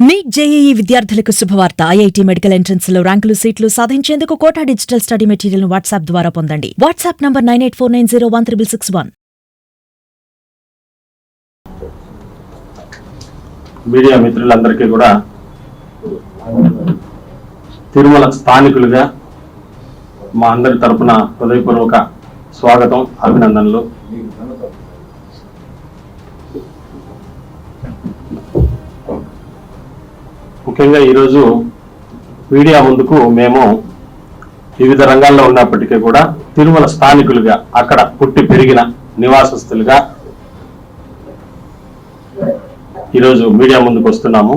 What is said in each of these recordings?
Neat JEE విద్యార్థులకు శుభవార్త. IIT medical ఎంట్రన్స్లో ర్యాంకులు సీట్లు సాధించేందుకు Kota digital study material WhatsApp ద్వారా పొందండి. WhatsApp number nine eight four nine zero one triple six one. Media మిత్రులందరికీ కూడా తిరుమల స్థానికులుగా మా అందరి తరపున హృదయపూర్వక స్వాగతం అభినందనలు. ముఖ్యంగా ఈరోజు మీడియా ముందుకు మేము వివిధ రంగాల్లో ఉన్నప్పటికీ కూడా తిరుమల స్థానికులుగా అక్కడ పుట్టి పెరిగిన నివాసస్తులుగా ఈరోజు మీడియా ముందుకు వస్తున్నాము.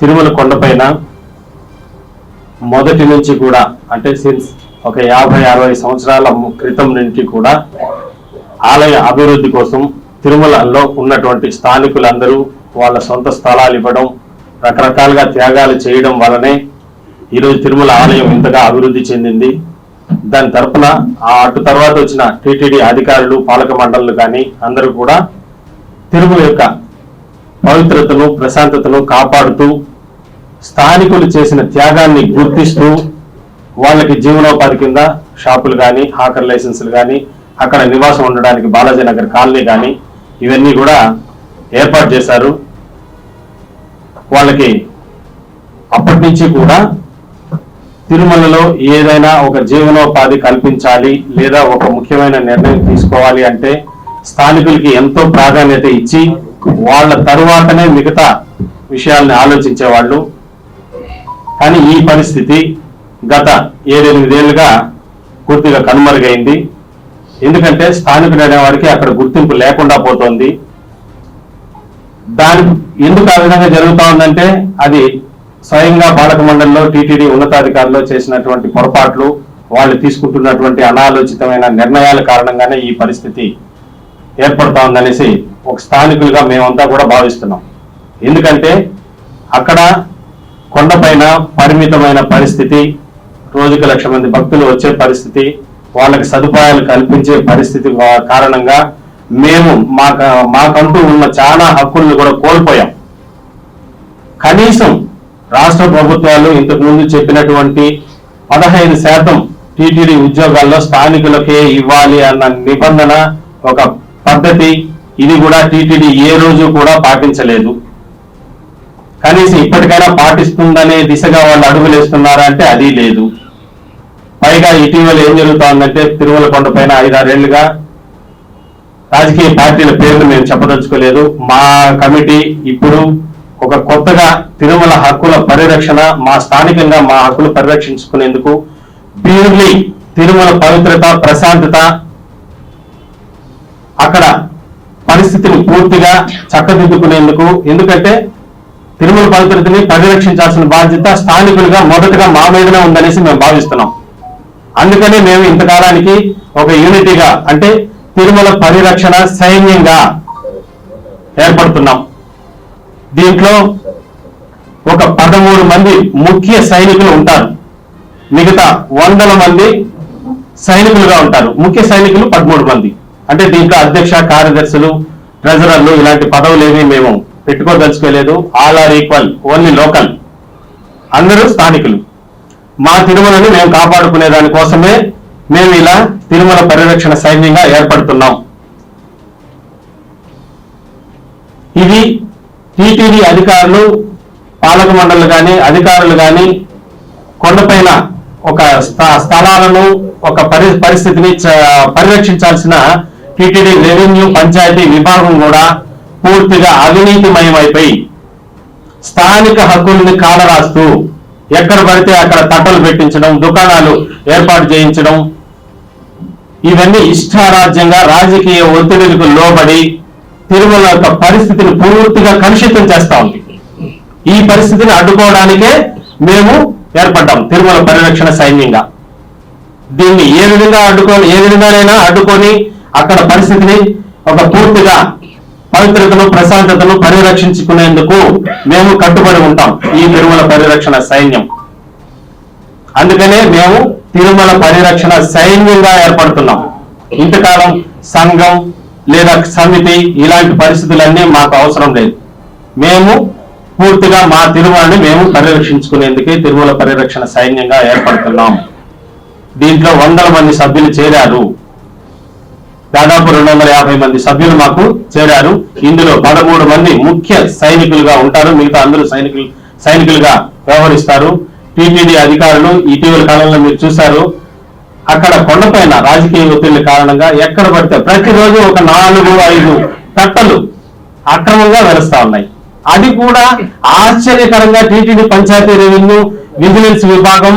తిరుమల కొండపైన మొదటి నుంచి కూడా అంటే సిన్స్ ఒక యాభై అరవై సంవత్సరాల క్రితం నుంచి కూడా ఆలయ అభివృద్ధి కోసం తిరుమలలో ఉన్నటువంటి స్థానికులందరూ వాళ్ళ సొంత స్థలాలు ఇవ్వడం రకరకాలుగా త్యాగాలు చేయడం వలనే ఈరోజు తిరుమల ఆలయం ఇంతగా అభివృద్ధి చెందింది. దాని తరపున ఆ అటు తర్వాత వచ్చిన టీటీడీ అధికారులు పాలక మండళ్ళు కానీ అందరూ కూడా తిరుమల యొక్క పవిత్రతను ప్రశాంతతను కాపాడుతూ స్థానికులు చేసిన త్యాగాన్ని గుర్తిస్తూ వాళ్ళకి జీవనోపాధి కింద షాపులు కానీ హాకర్ లైసెన్సులు కానీ అక్కడ నివాసం ఉండడానికి బాలాజీ నగర్ కాలనీ కానీ ఇవన్నీ కూడా ఏర్పాటు చేశారు. వాళ్ళకి అప్పటి నుంచి కూడా తిరుమలలో ఏదైనా ఒక జీవనోపాధి కల్పించాలి లేదా ఒక ముఖ్యమైన నిర్ణయం తీసుకోవాలి అంటే స్థానికులకి ఎంతో ప్రాధాన్యత ఇచ్చి వాళ్ళ తరువాతనే మిగతా విషయాల్ని ఆలోచించేవాళ్ళు. కానీ ఈ పరిస్థితి గత ఏడెనిమిదేళ్ళుగా పూర్తిగా కనుమరుగైంది. ఎందుకంటే స్థానికుడు అనేవాడికి అక్కడ గుర్తింపు లేకుండా పోతుంది. దాని ఎందుకు ఆ విధంగా జరుగుతూ ఉందంటే అది స్వయంగా బాలక మండలిలో టీటీడీ ఉన్నతాధికారులు చేసినటువంటి పొరపాట్లు వాళ్ళు తీసుకుంటున్నటువంటి అనాలోచితమైన నిర్ణయాల కారణంగానే ఈ పరిస్థితి ఏర్పడతా ఉందనేసి ఒక స్థానికులుగా మేమంతా కూడా భావిస్తున్నాం. ఎందుకంటే అక్కడ కొండపైన పరిమితమైన పరిస్థితి రోజుకి లక్ష మంది భక్తులు వచ్చే పరిస్థితి వాళ్ళకి సదుపాయాలు కల్పించే పరిస్థితి కారణంగా మేము మాక మాకంటూ ఉన్న చాలా హక్కులను కూడా కోల్పోయాం. కనీసం రాష్ట్ర ప్రభుత్వాలు ఇంతకుముందు చెప్పినటువంటి పదహైదు శాతం టీటీడీ ఉద్యోగాల్లో స్థానికులకే ఇవ్వాలి అన్న నిబంధన ఒక పద్ధతి. ఇది కూడా టీటీడీ ఏ రోజు కూడా పాటించలేదు. కనీసం ఇప్పటికైనా పాటిస్తుందనే దిశగా వాళ్ళు అడుగులేస్తున్నారా అంటే అది లేదు. పైగా ఇటీవల ఏం జరుగుతా ఉందంటే తిరుమల కొండ పైన ఐదారేళ్ళుగా రాజకీయ పార్టీల పేర్లు మేము చెప్పదలుచుకోలేదు. మా కమిటీ ఇప్పుడు ఒక కొత్తగా తిరుమల హక్కుల పరిరక్షణ మా స్థానికంగా మా హక్కులు పరిరక్షించుకునేందుకు ప్యూర్లీ తిరుమల పవిత్రత ప్రశాంతత అక్కడ పరిస్థితిని పూర్తిగా చక్కదిద్దుకునేందుకు ఎందుకంటే తిరుమల పవిత్రతని పరిరక్షించాల్సిన బాధ్యత స్థానికులుగా మొదటగా మా మీదనే ఉందనేసి మేము భావిస్తున్నాం. అందుకనే మేము ఇంతకాలానికి ఒక యూనిటీగా అంటే తిరుమల పరిరక్షణ సైన్యంగా ఏర్పడుతున్నాం. దీంట్లో ఒక పదమూడు మంది ముఖ్య సైనికులు ఉంటారు. మిగతా వందల మంది సైనికులుగా ఉంటారు. ముఖ్య సైనికులు పదమూడు మంది. అంటే దీంట్లో అధ్యక్ష కార్యదర్శులు ట్రెజరర్లు ఇలాంటి పదవులు ఏమీ మేము పెట్టుకోదలుచుకోలేదు. All are equal only local. అందరూ స్థానికులు. మా తిరుమలని మేము కాపాడుకునే దానికోసమే మేము ఇలా తిరుమల పరిరక్షణ సైన్యంగా ఏర్పడుతున్నాం. ఇది టీటీడీ అధికారులు పాలక మండలి కానీ అధికారులు కానీ కొండపైన ఒక స్థ- స్థలాలను ఒక పరి పరిస్థితిని చ- పరిరక్షించాల్సిన టీటీడీ రెవెన్యూ పంచాయతీ విభాగం కూడా పూర్తిగా అవినీతిమయమైపోయి స్థానిక హక్కుల్ని కాలరాస్తూ ఎక్కడ పడితే అక్కడ తట్టలు పెట్టించడం దుకాణాలు ఏర్పాటు చేయించడం. ఇవన్నీ ఇష్టారాజ్యంగా రాజకీయ ఒత్తిడిలకు లోబడి తిరుమల యొక్క పరిస్థితిని పూర్తిగా కలుషితం చేస్తా ఉంది. ఈ పరిస్థితిని అడ్డుకోవడానికే మేము ఏర్పడ్డాం తిరుమల పరిరక్షణ సైన్యంగా. దీన్ని ఏ విధంగా అడ్డుకొని ఏ విధంగానైనా అడ్డుకొని అక్కడ పరిస్థితిని ఒక పూర్తిగా పవిత్రతను ప్రశాంతతను పరిరక్షించుకునేందుకు మేము కట్టుబడి ఉంటాం ఈ తిరుమల పరిరక్షణ సైన్యం. అందుకనే మేము తిరుమల పరిరక్షణ సైన్యంగా ఏర్పడుతున్నాం. ఇంతకాలం సంఘం లేదా సమితి ఇలాంటి పరిస్థితులన్నీ మాకు అవసరం లేదు. మేము పూర్తిగా మా తిరుమలని మేము పరిరక్షించుకునేందుకే తిరుమల పరిరక్షణ సైన్యంగా ఏర్పడుతున్నాం. దీంట్లో వందల మంది సభ్యులు చేరారు. దాదాపు రెండు వందల యాభై మంది సభ్యులు మాకు చేరారు. ఇందులో పదమూడు మంది ముఖ్య సైనికులుగా ఉంటారు. మిగతా అందరూ సైనికులు సైనికులుగా వ్యవహరిస్తారు. టీటీడీ అధికారులు ఇటీవల కాలంలో మీరు చూశారు. అక్కడ కొండపైన రాజకీయ ఒత్తిళ్ళ కారణంగా ఎక్కడ పడితే ప్రతిరోజు ఒక నాలుగు ఐదు కట్టలు అక్రమంగా వెలుస్తా ఉన్నాయి. అది కూడా ఆశ్చర్యకరంగా టీటీడీ పంచాయతీ రెవెన్యూ విజిలెన్స్ విభాగం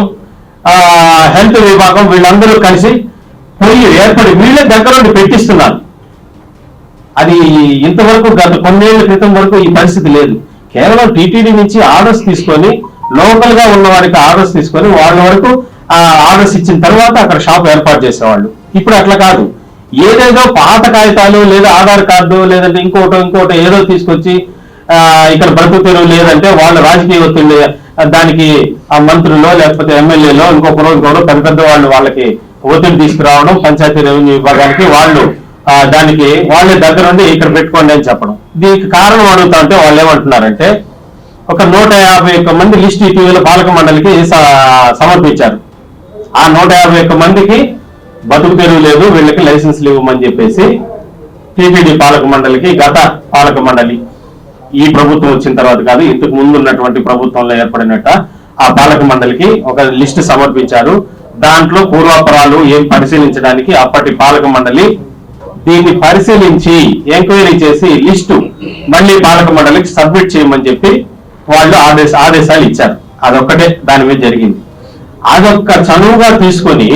ఆ, హెల్త్ విభాగం వీళ్ళందరూ కలిసి పోయి ఏర్పడి వీళ్ళే దగ్గరుండి పెట్టిస్తున్నారు. అది ఇంతవరకు గత కొన్నేళ్ళ క్రితం వరకు ఈ పరిస్థితి లేదు. కేవలం టీటీడీ నుంచి ఆర్డర్స్ తీసుకొని లోకల్గా ఉన్న వారికి ఆర్డర్స్ తీసుకొని వాళ్ళ వరకు ఆ ఆర్డర్స్ ఇచ్చిన తర్వాత అక్కడ షాప్ ఏర్పాటు చేసేవాళ్ళు. ఇప్పుడు అట్లా కాదు. ఏదేదో పాత కాగితాలు లేదా ఆధార్ కార్డు లేదంటే ఇంకోటో ఇంకోటో ఏదో తీసుకొచ్చి ఇక్కడ బ్రతుకుతారు లేదంటే వాళ్ళ రాజకీయ ఒత్తిడి దానికి ఆ మంత్రులో లేకపోతే ఎమ్మెల్యేలో ఇంకొకరు ఇంకొకరు పెద్ద పెద్ద వాళ్ళు వాళ్ళకి ఒత్తిడి తీసుకురావడం పంచాయతీ రెవెన్యూ విభాగానికి వాళ్ళు దానికి వాళ్ళే దగ్గరుండి ఇక్కడ పెట్టుకోండి అని చెప్పడం. దీనికి కారణం అడుగుతా ఉంటే వాళ్ళు ఏమంటున్నారంటే ఒక నూట యాభై ఒక్క మంది లిస్ట్ ఇటీవల పాలక మండలికి సమర్పించారు. ఆ నూట యాభై ఒక్క మందికి బతుకు తెరువు లేదు వీళ్ళకి లైసెన్స్లు ఇవ్వమని చెప్పేసి టీటీడీ పాలక మండలికి గత పాలక మండలి ఈ ప్రభుత్వం వచ్చిన తర్వాత కాదు ఇంతకు ముందు ఉన్నటువంటి ప్రభుత్వంలో ఏర్పడినట్ట ఆ పాలక మండలికి ఒక లిస్ట్ సమర్పించారు. దాంట్లో పూర్వాపరాలు ఏం పరిశీలించడానికి అప్పటి పాలక మండలి దీన్ని పరిశీలించి ఎంక్వైరీ చేసి లిస్టు మళ్ళీ పాలక మండలికి సబ్మిట్ చేయమని చెప్పి వాళ్ళు ఆదేశ ఆదేశాలు ఇచ్చారు. అదొక్కటే దాని మీద జరిగింది. అదొక్క చనువుగా తీసుకొని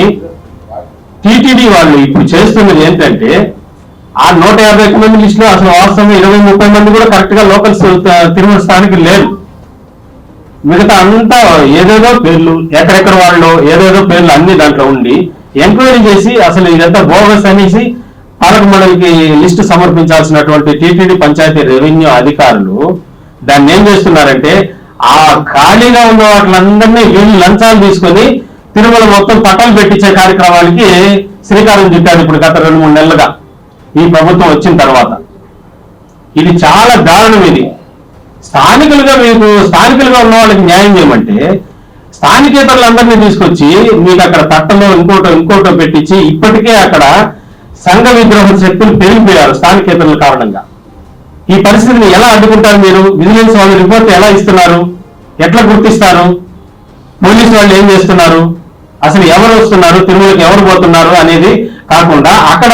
టీటీడీ వాళ్ళు ఇప్పుడు చేస్తున్నది ఏంటంటే ఆ నూట యాభై ఒక్క మంది లిస్టులో అసలు వాస్తవంగా ఇరవై ముప్పై మంది కూడా కరెక్ట్గా లోకల్స్ తిరుమల స్థానికి లేరు. మిగతా అంతా ఏదేదో పేర్లు ఎక్కడెక్కడ వాళ్ళు ఏదేదో పేర్లు అన్ని దాంట్లో ఉండి ఎంక్వైరీ చేసి అసలు ఇదంతా బోగస్ అనేసి పాలక మండలికి లిస్టు సమర్పించాల్సినటువంటి టీటీడీ పంచాయతీ రెవెన్యూ అధికారులు దాన్ని ఏం చేస్తున్నారంటే ఆ ఖాళీగా ఉన్న వాటిలందరినీ వీళ్ళు లంచాలు తీసుకొని తిరుమల మొత్తం పట్టాలు పెట్టించే కార్యక్రమానికి శ్రీకారం చుట్టారు ఇప్పుడు గత రెండు మూడు నెలలుగా. ఈ ప్రభుత్వం వచ్చిన తర్వాత. ఇది చాలా దారుణం ఇది. స్థానికులుగా మీకు స్థానికులుగా ఉన్న వాళ్ళకి న్యాయం చేయమంటే స్థానికేతరులందరినీ తీసుకొచ్చి మీకు అక్కడ తట్టలో ఇంకోటో ఇంకోటో పెట్టించి ఇప్పటికే అక్కడ సంఘ విగ్రహ శక్తులు పెరిగిపోయారు స్థానికేతరుల కారణంగా. ఈ పరిస్థితిని ఎలా అడ్డుకుంటారు మీరు? విజిలెన్స్ వాళ్ళు రిపోర్ట్ ఎలా ఇస్తున్నారు? ఎట్లా గుర్తిస్తారు? పోలీసు వాళ్ళు ఏం చేస్తున్నారు? అసలు ఎవరు వస్తున్నారు? తిరుమలకి ఎవరు పోతున్నారు అనేది కాకుండా అక్కడ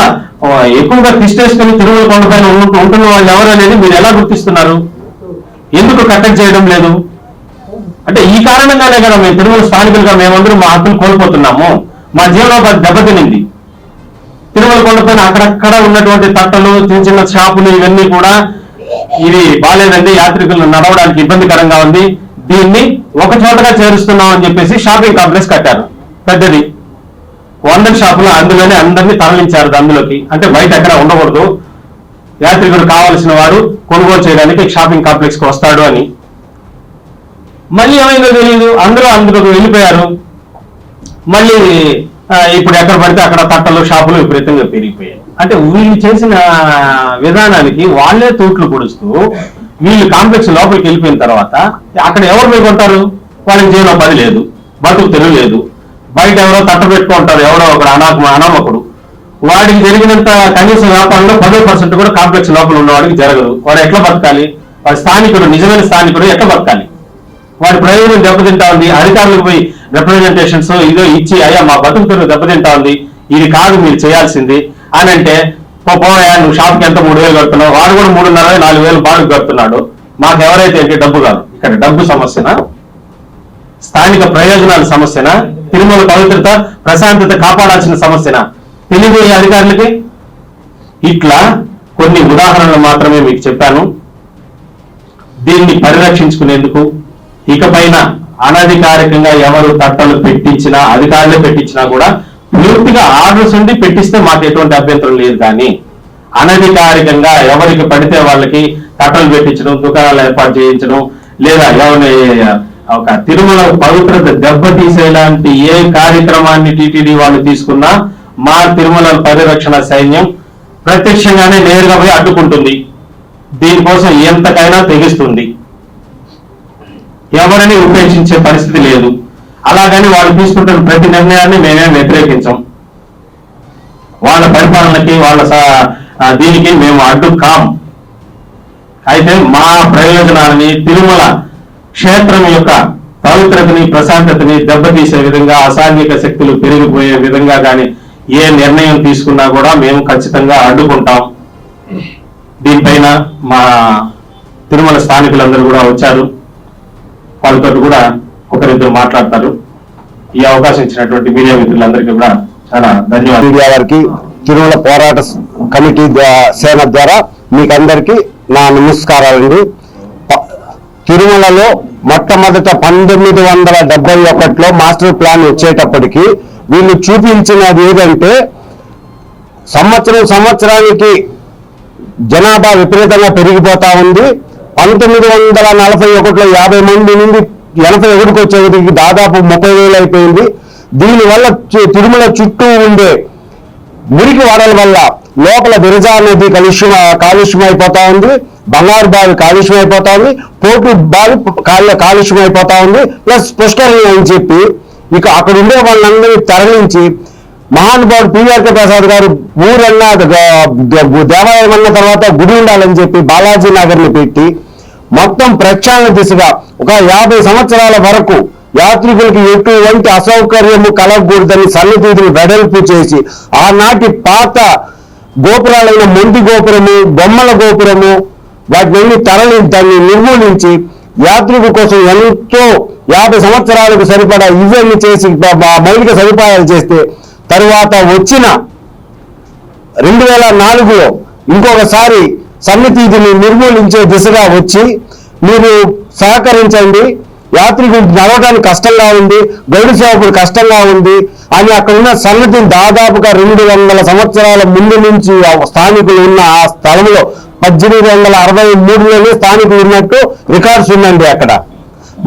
ఎక్కువగా తిష్టేసుకుని తిరుమల కొండపైన ఉంటున్న వాళ్ళు ఎవరు అనేది మీరు ఎలా గుర్తిస్తున్నారు? ఎందుకు కట్టడి చేయడం లేదు? అంటే ఈ కారణంగానే కదా మేము తిరుమల స్థానికులుగా మేమందరం మా హక్కులు కోల్పోతున్నాము. మా జీవనోపాధి దెబ్బతినింది. తిరుమల కొండపైన అక్కడక్కడ ఉన్నటువంటి తట్టలు చిన్న చిన్న షాపులు ఇవన్నీ కూడా ఇది బాగాలేదండి యాత్రికులను నడవడానికి ఇబ్బందికరంగా ఉంది. దీన్ని ఒక చోటగా చేరుస్తున్నాం అని చెప్పేసి షాపింగ్ కాంప్లెక్స్ కట్టారు. పెద్దది. వందల షాపులు అందులోనే అందరినీ తరలించారు. అందులోకి అంటే బయట ఎక్కడ ఉండకూడదు. యాత్రికుడు కావాల్సిన వారు కొనుగోలు చేయడానికి షాపింగ్ కాంప్లెక్స్ వస్తాడు అని. మళ్ళీ ఏమైందో తెలియదు అందరూ అందులోకి వెళ్ళిపోయారు. మళ్ళీ ఇప్పుడు ఎక్కడ పడితే అక్కడ తట్టలు షాపులు విపరీతంగా పెరిగిపోయాయి. అంటే వీళ్ళు చేసిన విధానానికి వాళ్ళే తూట్లు పొడుస్తూ వీళ్ళు కాంప్లెక్స్ లోపలికి వెళ్ళిపోయిన తర్వాత అక్కడ ఎవరు పోయి వాళ్ళకి వాళ్ళకి పది లేదు. బతుకు తెలియలేదు బయట ఎవరో తట్ట పెట్టుకుంటారు. ఎవరో ఒక అనామ అనామకుడు. వాడికి జరిగినంత కనీస వ్యాపారంలో పదో పర్సెంట్ కూడా కాంప్లెక్స్ లోపల ఉన్నవాడికి జరగదు. వాడు ఎట్లా బతకాలి? వాడి స్థానికుడు నిజమైన స్థానికుడు ఎట్లా బతకాలి? వాడి ప్రయోజనం దెబ్బతింటా ఉంది. అధికారులకు పోయి రిప్రజెంటేషన్స్ ఇదో ఇచ్చి అయ్యా మా బతుకుతున్న దెబ్బతింటా ఉంది. ఇది కాదు మీరు చేయాల్సింది. అని అంటే పోయా నువ్వు షాప్కి ఎంత మూడు వేలు కడుతున్నావు? వాడు కూడా మూడున్నర నాలుగు వేలు బాడుగు కడుతున్నాడు. మాకు ఎవరైతే ఏంటి? డబ్బు కాదు. ఇక్కడ డబ్బు సమస్యనా? స్థానిక ప్రయోజనాల సమస్యనా? తిరుమల పవిత్రత ప్రశాంతత కాపాడాల్సిన సమస్యనా? తెలియదు అధికారులకి ఇట్లా కొన్ని ఉదాహరణలు మాత్రమే మీకు చెప్పాను. దీన్ని పరిరక్షించుకునేందుకు ఇకపైన అనధికారికంగా ఎవరు తట్టలు పెట్టించినా అధికారులే పెట్టించినా కూడా పూర్తిగా ఆర్డర్స్ ఉండి పెట్టిస్తే మాకు ఎటువంటి అభ్యంతరం లేదు కానీ అనధికారికంగా ఎవరికి పడితే వాళ్ళకి తట్టలు పెట్టించడం దుకాణాలు ఏర్పాటు చేయించడం లేదా ఎవరిని ఒక తిరుమల పవిత్రత దెబ్బతీసేలాంటి ఏ కార్యక్రమాన్ని టీటీడీ వాళ్ళు తీసుకున్నా మా తిరుమల పరిరక్షణ సైన్యం ప్రత్యక్షంగానే నేరుగా పోయి అడ్డుకుంటుంది. దీనికోసం ఎంతకైనా తెగిస్తుంది. ఎవరిని ఉపేక్షించే పరిస్థితి లేదు. అలాగని వాళ్ళు తీసుకుంటున్న ప్రతి నిర్ణయాన్ని మేమేం వ్యతిరేకించాం. వాళ్ళ పరిపాలనకి వాళ్ళ దీనికి మేము అడ్డు కాం అయితే మా ప్రయోజనాలని తిరుమల క్షేత్రం యొక్క పవిత్రతని ప్రశాంతతని దెబ్బతీసే విధంగా అసాంఘిక శక్తులు పెరిగిపోయే విధంగా కానీ ఏ నిర్ణయం తీసుకున్నా కూడా మేము ఖచ్చితంగా అడ్డుకుంటాం. దీనిపైన మా తిరుమల స్థానికులందరూ కూడా వచ్చారు. వాళ్ళతో కూడా ఒకరిద్దరు మాట్లాడతారు. ఈ అవకాశం ఇచ్చినటువంటి మీడియా మిత్రులందరికీ కూడా చాలా ధన్యవాదాలు. మీడియా వారికి తిరుమల పోరాట కమిటీ సేన ద్వారా మీకు అందరికీ నా నమస్కారాలండి. తిరుమలలో మొట్టమొదట పంతొమ్మిది వందల డెబ్బై ఒకటిలో మాస్టర్ ప్లాన్ వచ్చేటప్పటికి వీళ్ళు చూపించినది ఏదంటే సంవత్సరం సంవత్సరానికి జనాభా విపరీతంగా పెరిగిపోతా ఉంది. పంతొమ్మిది వందల నలభై ఒకటిలో యాభై మంది నుండి ఎనభై ఒకటికి వచ్చేటికి దాదాపు ముప్పై వేలు అయిపోయింది. దీనివల్ల తిరుమల చుట్టూ ఉండే మురికి వడల వల్ల లోపల విరజా నది కలుష్యం కాలుష్యం అయిపోతా ఉంది. బంగారు బావి కాలుష్యం అయిపోతా ఉంది. పోటు బావి కాలు కాలుష్యం అయిపోతా ఉంది. ప్లస్ పుష్కరణి అని చెప్పి ఇక అక్కడ ఉండే వాళ్ళందరినీ తరలించి మహానుభావుడు పివిఆర్కే ప్రసాద్ గారు ఊరన్నా దేవాలయం అన్న తర్వాత గుడి ఉండాలని చెప్పి బాలాజీ నగర్ని పెట్టి మొత్తం ప్రక్షాళన దిశగా ఒక యాభై సంవత్సరాల వరకు యాత్రికులకి ఎటువంటి అసౌకర్యము కలగకూడదని సన్నిధిని వెడల్పు చేసి ఆనాటి పాత గోపురాలైన మొండి గోపురము బొమ్మల గోపురము వాటిని తరలి దాన్ని నిర్మూలించి యాత్రికు కోసం ఎంతో యాభై సంవత్సరాలకు సరిపడా ఇవన్నీ చేసి మౌలిక సదుపాయాలు చేస్తే తరువాత వచ్చిన రెండు వేల నాలుగులో ఇంకొకసారి సన్నిధిని నిర్మూలించే దిశగా వచ్చి మీరు సహకరించండి. యాత్రికుడు నడవడానికి కష్టంగా ఉంది గైడు సేవకుడు కష్టంగా ఉంది. అని అక్కడ ఉన్న సన్నిధిని దాదాపుగా రెండు వందల సంవత్సరాల ముందు నుంచి స్థానికులు ఉన్న ఆ స్థలంలో పద్దెనిమిది వందల అరవై మూడులోనే స్థానికులు ఉన్నట్టు రికార్డ్స్ ఉందండి అక్కడ.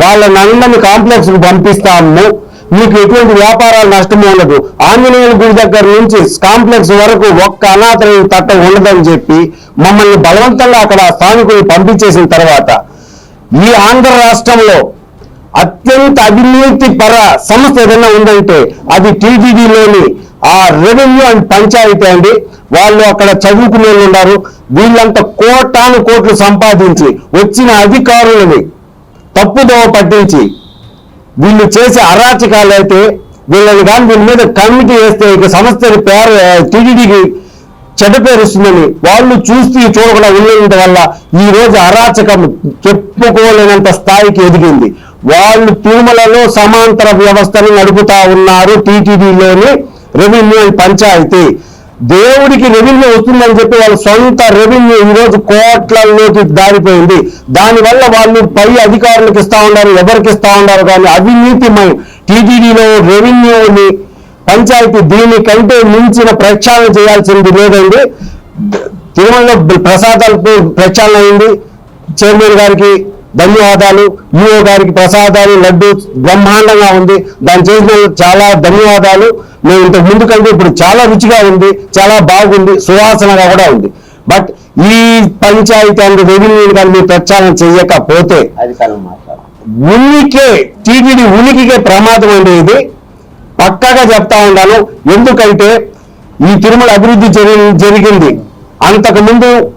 వాళ్ళని అందరినీ కాంప్లెక్స్కు పంపిస్తాము మీకు ఎటువంటి వ్యాపారాలు నష్టం ఉండదు. ఆంజనేయుల గుడి దగ్గర నుంచి కాంప్లెక్స్ వరకు ఒక్క అనాథ తట్ట ఉండదని చెప్పి మమ్మల్ని బలవంతంగా అక్కడ స్థానికులు పంపించేసిన తర్వాత ఈ ఆంధ్ర రాష్ట్రంలో అత్యంత అవినీతి పర సంస్థ ఏదైనా ఉందంటే అది టీటీడీలోని ఆ రెవెన్యూ అండ్ పంచాయతీ అండి. వాళ్ళు అక్కడ చదువుకునే వాళ్ళు ఉన్నారు. వీళ్ళంతా కోటాను కోట్లు సంపాదించి వచ్చిన అధికారులని తప్పుదోవ పట్టించి వీళ్ళు చేసే అరాచకాలు అయితే వీళ్ళని కానీ వీళ్ళ మీద కమిటీ వేస్తే ఇక సంస్థని పేరు టీడీడీకి చెడ్డ పేరు వస్తుందని వాళ్ళు చూస్తూ చూడకుండా ఉండడం వల్ల ఈ రోజు అరాచకం చెప్పుకోలేనంత స్థాయికి ఎదిగింది. వాళ్ళు తిరుమలలో సమాంతర వ్యవస్థను నడుపుతా ఉన్నారు టీటీడీలోని రెవెన్యూ అండ్ పంచాయతీ. దేవుడికి రెవెన్యూ వస్తుందని చెప్పి వాళ్ళ సొంత రెవెన్యూ ఈ రోజు కోట్లలోకి దారిపోయింది. దానివల్ల వాళ్ళు పై అధికారులకు ఇస్తా ఉన్నారు ఎవరికి ఇస్తా ఉన్నారు కానీ అవినీతిమయం. టీటీడీలో రెవెన్యూని పంచాయతీ దీనికంటే మించిన ప్రక్షాళన చేయాల్సింది లేదండి. తిరుమలలో ప్రసాదాలకు ప్రక్షాళన అయింది. చైర్మన్ గారికి ధన్యవాదాలు. ఈఓ గారికి ప్రసాదాలు లడ్డు బ్రహ్మాండంగా ఉంది. దాన్ని చేసిన చాలా ధన్యవాదాలు. మేము ఇంతకు ముందు కంటే ఇప్పుడు చాలా రుచిగా ఉంది చాలా బాగుంది సువాసనగా కూడా ఉంది. బట్ ఈ పంచాయతీ అండ్ రెవెన్యూ కానీ మీరు ప్రక్షాళన చేయకపోతే ఉనికే టీటీడీ ఉనికికే ప్రమాదం అండి ఇది. పక్కాగా చెప్తా ఉన్నాను. ఎందుకంటే ఈ తిరుమల అభివృద్ధి జరి- జరిగింది. అంతకుముందు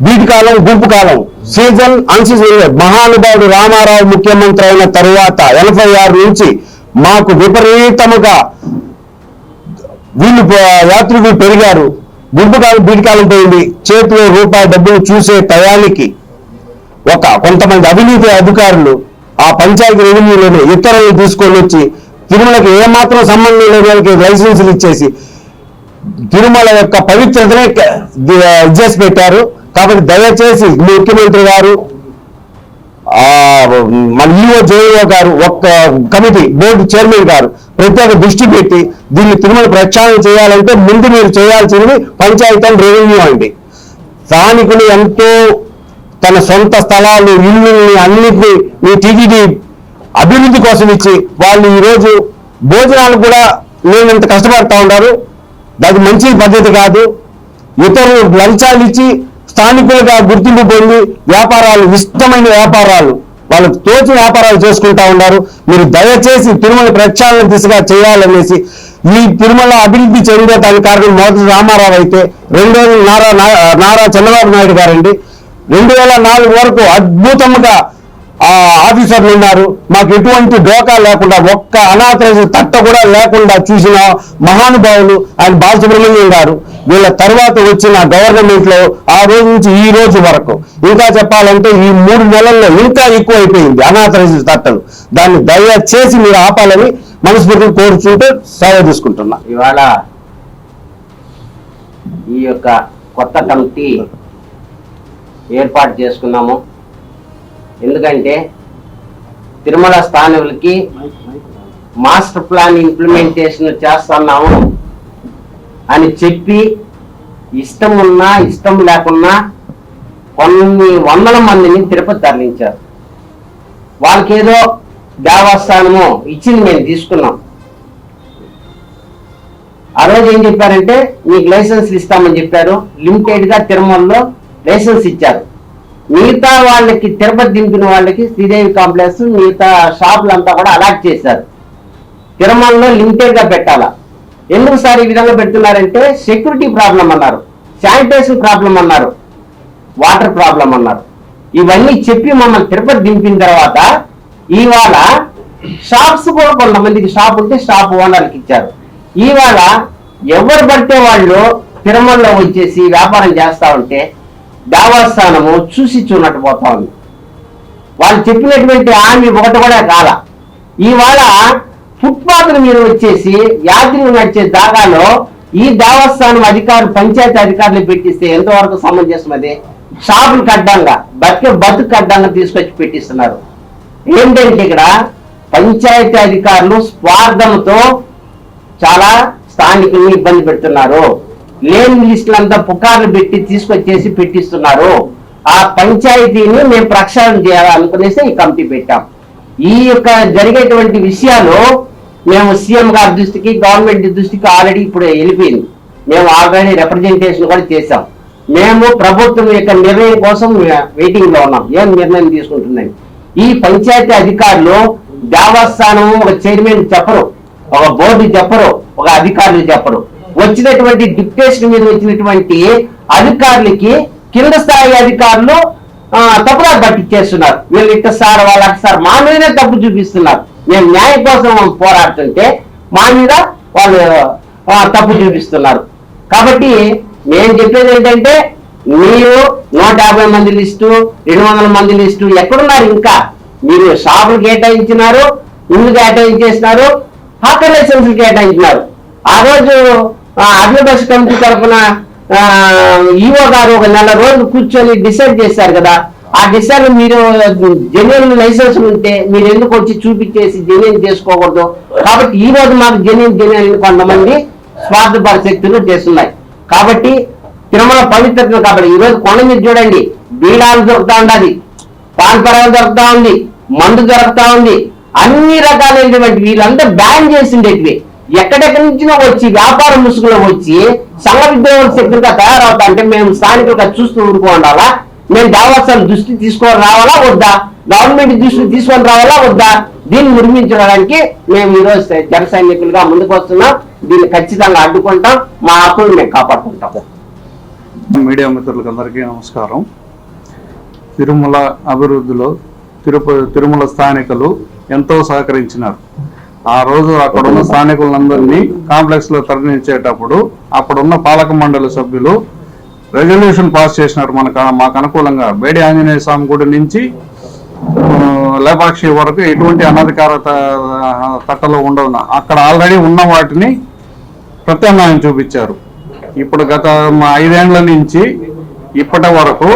వీటి కాలం గుంపు కాలం. సీజన్ అన్సీజన్ మహానుభావుడు రామారావు ముఖ్యమంత్రి అయిన తరువాత ఎనభై ఆరు నుంచి మాకు విపరీతముగా వీళ్ళు యాత్రికులు పెరిగారు. గుంపు కాలం బీటి కాలం పోయింది. చేతిలో రూపాయి డబ్బులు చూసే టయానికి ఒక కొంతమంది అవినీతి అధికారులు ఆ పంచాయతీ రెవెన్యూలోనే ఇతరులను తీసుకొని వచ్చి తిరుమలకి ఏమాత్రం సంబంధం లేని వాళ్ళకి లైసెన్సులు ఇచ్చేసి తిరుమల యొక్క పవిత్రతనే క- ఇచ్చేసి పెట్టారు. కాబట్టి దయచేసి ముఖ్యమంత్రి గారు మన ఈఓ జేఓ గారు ఒక్క కమిటీ బోర్డు చైర్మన్ గారు ప్రత్యేక దృష్టి పెట్టి దీన్ని తిరుమల ప్రక్షాళన చేయాలంటే ముందు మీరు చేయాల్సింది పంచాయతీ అండ్ రెవెన్యూ అండి. స్థానికులు ఎంతో తన సొంత స్థలాలు ఇల్లుల్ని అన్నింటినీ మీ టీటీడీ అభివృద్ధి కోసం ఇచ్చి వాళ్ళు ఈరోజు భోజనాలు కూడా లేనంత కష్టపడతా ఉన్నారు. అది మంచి పద్ధతి కాదు. ఇతరులు లంచాలు ఇచ్చి స్థానికులుగా గుర్తింపు పొంది వ్యాపారాలు ఇష్టమైన వ్యాపారాలు వాళ్ళకు తోచిన వ్యాపారాలు చేసుకుంటా ఉన్నారు. మీరు దయచేసి తిరుమల ప్రక్షాళన దిశగా చేయాలనేసి ఈ తిరుమల అభివృద్ధి చెందేదానికి కారణం మొదటి రామారావు అయితే రెండోది నారా నా- నారా చంద్రబాబు నాయుడు గారండి. రెండు వేల నాలుగు వరకు అద్భుతంగా ఆ ఆఫీసర్లు ఉన్నారు. మాకు ఎటువంటి డోకా లేకుండా ఒక్క అనాథరేజ్ తట్ట కూడా లేకుండా చూసిన మహానుభావులు ఆయన బాలసుబ్రహ్మణ్యం గారు. వీళ్ళ తర్వాత వచ్చిన గవర్నమెంట్లో ఆ రోజు నుంచి ఈ రోజు వరకు. ఇంకా చెప్పాలంటే ఈ మూడు నెలల్లో ఇంకా ఎక్కువ అయిపోయింది అనాథరైజ్ తట్టలు దాన్ని దయచేసి మీరు ఆపాలని మనస్ఫూర్తిగా కోరుచుంటూ సెలవు తీసుకుంటున్నా. ఇవాళ ఈ యొక్క కొత్త కమిటీ ఏర్పాటు చేసుకున్నాము. ఎందుకంటే తిరుమల స్థానికులకి మాస్టర్ ప్లాన్ ఇంప్లిమెంటేషన్ చేస్తున్నాము. అని చెప్పి ఇష్టం ఉన్నా ఇష్టం లేకున్నా కొన్ని వందల మందిని తిరుపతి తరలించారు. వాళ్ళకి ఏదో దేవస్థానము ఇచ్చింది మేము తీసుకున్నాం. ఆ రోజు ఏం చెప్పారంటే మీకు లైసెన్స్ ఇస్తామని చెప్పారు. లిమిటెడ్గా తిరుమలలో లైసెన్స్ ఇచ్చారు. మిగతా వాళ్ళకి తిరుపతి దింపిన వాళ్ళకి శ్రీదేవి కాంప్లెక్స్ మిగతా షాపులు అంతా కూడా అలాట్ చేశారు. తిరుమలలో లిమిటెడ్గా పెట్టాలా? ఎందుకు సార్ ఈ విధంగా పెడుతున్నారంటే సెక్యూరిటీ ప్రాబ్లం అన్నారు. శానిటేషన్ ప్రాబ్లం అన్నారు. వాటర్ ప్రాబ్లం అన్నారు. ఇవన్నీ చెప్పి మమ్మల్ని తిరుపతి దింపిన తర్వాత ఇవాళ షాప్స్ కూడా కొంతమందికి షాప్ ఉంటే షాప్ ఓనర్కి ఇచ్చారు. ఇవాళ ఎవరు పడితే వాళ్ళు తిరుమలలో వచ్చేసి వ్యాపారం చేస్తా ఉంటే దేవస్థానము చూసి చూనట్టు పోతా ఉంది. వాళ్ళు చెప్పినటువంటి హామీ ఒకటి కూడా కాల. ఇవాళ ఫుట్పాత్ మీరు వచ్చేసి యాత్రికులు నడిచే దాగాలో ఈ దేవస్థానం అధికారులు పంచాయతీ అధికారులు పెట్టిస్తే ఎంతవరకు సమంజసం అది? షాపులు కడ్డంగా బతికే బతుకు కడ్డంగా తీసుకొచ్చి పెట్టిస్తున్నారు. ఏంటంటే ఇక్కడ పంచాయతీ అధికారులు స్వార్థంతో చాలా స్థానికుల్ని ఇబ్బంది పెడుతున్నారు. లేని లిస్టులంతా పుకార్లు పెట్టి తీసుకొచ్చేసి పెట్టిస్తున్నారు. ఆ పంచాయతీని మేము ప్రక్షాళన చేయాలనుకునేసి ఈ కమిటీ పెట్టాం. ఈ యొక్క జరిగేటువంటి విషయాలు మేము సీఎం గారి దృష్టికి గవర్నమెంట్ దృష్టికి ఆల్రెడీ ఇప్పుడు వెళ్ళిపోయింది. మేము ఆల్రెడీ రిప్రజెంటేషన్ కూడా చేశాం. మేము ప్రభుత్వం యొక్క నిర్ణయం కోసం వెయిటింగ్లో ఉన్నాం. ఏం నిర్ణయం తీసుకుంటుందని ఈ పంచాయతీ అధికారులు దేవస్థానం ఒక చైర్మన్ చెప్పరు ఒక బోర్డు చెప్పరు ఒక అధికారులు చెప్పరు. వచ్చినటువంటి డిప్టేషన్ మీద వచ్చినటువంటి అధికారులకి కింద స్థాయి అధికారులు ఆ, తప్పుదారి పట్టించేస్తున్నారు. వీళ్ళు ఇట్ట సార్ వాళ్ళు అట్ట సార్ మా మీదనే తప్పు చూపిస్తున్నారు. మేము న్యాయం కోసం పోరాడుతుంటే మా మీద వాళ్ళు తప్పు చూపిస్తున్నారు. కాబట్టి నేను చెప్పేది ఏంటంటే మీరు నూట యాభై మంది లిస్టు రెండు వందల మంది లిస్టు ఎక్కడున్నారు ఇంకా? మీరు షాపులు కేటాయించినారు ఇల్లు కేటాయించేసినారు హాకర్ లైసెన్సులు కేటాయించినారు. ఆ రోజు అగ్ని బస్ కమిటీ తరఫున ఈఓ గారు ఒక నెల రోజులు కూర్చొని డిసైడ్ చేశారు కదా ఆ డిసైడ్ మీరు జెన్యున్ లైసెన్స్ ఉంటే మీరు ఎందుకు వచ్చి చూపించేసి జెన్యున్ చేసుకోకూడదు? కాబట్టి ఈ రోజు మాకు జెన్యున్ జెన్యున్ కొంతమంది స్వార్థపర శక్తులు చేస్తున్నాయి. కాబట్టి తిరుమల పవిత్రత కాబట్టి ఈ రోజు కొండ మీద చూడండి. బీడాలు దొరుకుతా ఉండాలి. పాన్పరాలు దొరుకుతా ఉంది. మందు దొరుకుతా ఉంది. అన్ని రకాలైనటువంటి వీళ్ళంతా బ్యాన్ చేసిండేటివి. ఎక్కడెక్కడి నుంచినో వచ్చి వ్యాపార ముసుగులో వచ్చి సంఘ విద్రోహ శక్తులుగా తయారవుతా అంటే మేము స్థానికులుగా చూస్తూ ఊరుకో ఉండాలా? మేము దేవస్థానం దృష్టి తీసుకొని రావాలా వద్దా? గవర్నమెంట్ దృష్టి తీసుకొని రావాలా వద్దా? దీన్ని నిర్మించడానికి మేము ఈరోజు జన సైనికులుగా ముందుకు వస్తున్నాం. దీన్ని ఖచ్చితంగా అడ్డుకుంటాం. మా హక్కులు మేము కాపాడుకుంటాం. మీడియా మిత్రులకు అందరికీ నమస్కారం. తిరుమల అభివృద్ధిలో తిరుపతి తిరుమల స్థానికులు ఎంతో సహకరించినారు. ఆ రోజు అక్కడ ఉన్న స్థానికులందరినీ కాంప్లెక్స్లో తరలించేటప్పుడు అక్కడున్న పాలక మండలి సభ్యులు రెజల్యూషన్ పాస్ చేసినారు మనకు మాకు అనుకూలంగా. బేడి ఆంజనేయ స్వామి గుడి నుంచి లేపాక్షి వరకు ఎటువంటి అనధికార త- తట్టలు ఉండవు. అక్కడ ఆల్రెడీ ఉన్న వాటిని ప్రత్యామ్నాయం చూపించారు. ఇప్పుడు గత మా ఐదేండ్ల నుంచి ఇప్పటి వరకు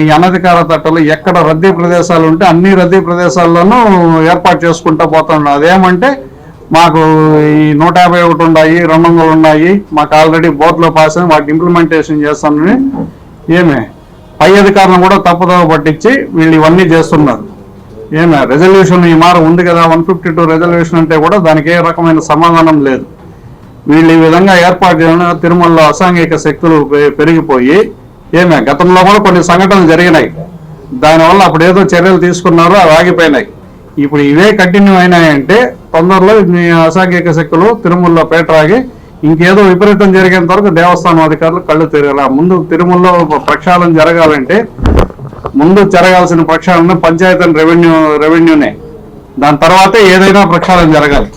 ఈ అనధికార తట్టలు ఎక్కడ రద్దీ ప్రదేశాలు ఉంటే అన్ని రద్దీ ప్రదేశాల్లోనూ ఏర్పాటు చేసుకుంటూ పోతున్నాం. అదేమంటే మాకు ఈ నూట యాభై ఒకటి ఉన్నాయి రెండు వందలు ఉన్నాయి. మాకు ఆల్రెడీ బోర్డులో పాస్ అయింది వాటి ఇంప్లిమెంటేషన్ చేస్తామని ఏమే పై అధికారులను కూడా తప్పుదోవ పట్టించి వీళ్ళు ఇవన్నీ చేస్తున్నారు. ఏమే రెజల్యూషన్ ఈ మార ఉంది కదా వన్ ఫిఫ్టీ టూ రెజల్యూషన్ అంటే కూడా దానికి ఏ రకమైన సమాధానం లేదు. వీళ్ళు ఈ విధంగా ఏర్పాటు చేయడం తిరుమలలో అసాంఘిక శక్తులు పె- పెరిగిపోయి ఏమే గతంలో కూడా కొన్ని సంఘటనలు జరిగినాయి. దానివల్ల అప్పుడు ఏదో చర్యలు తీసుకున్నారు అవి ఆగిపోయినాయి. ఇప్పుడు ఇవే కంటిన్యూ అయినాయంటే తొందరలో అసాంఘిక శక్తులు తిరుమలలో పేటరాగి ఇంకేదో విపరీతం జరిగేంత వరకు దేవస్థానం అధికారులు కళ్ళు తిరగల ముందు తిరుమలలో ప్రక్షాళన జరగాలంటే ముందు జరగాల్సిన ప్రక్షాళన పంచాయతీ రెవెన్యూ రెవెన్యూనే. దాని తర్వాతే ఏదైనా ప్రక్షాళన జరగాలి.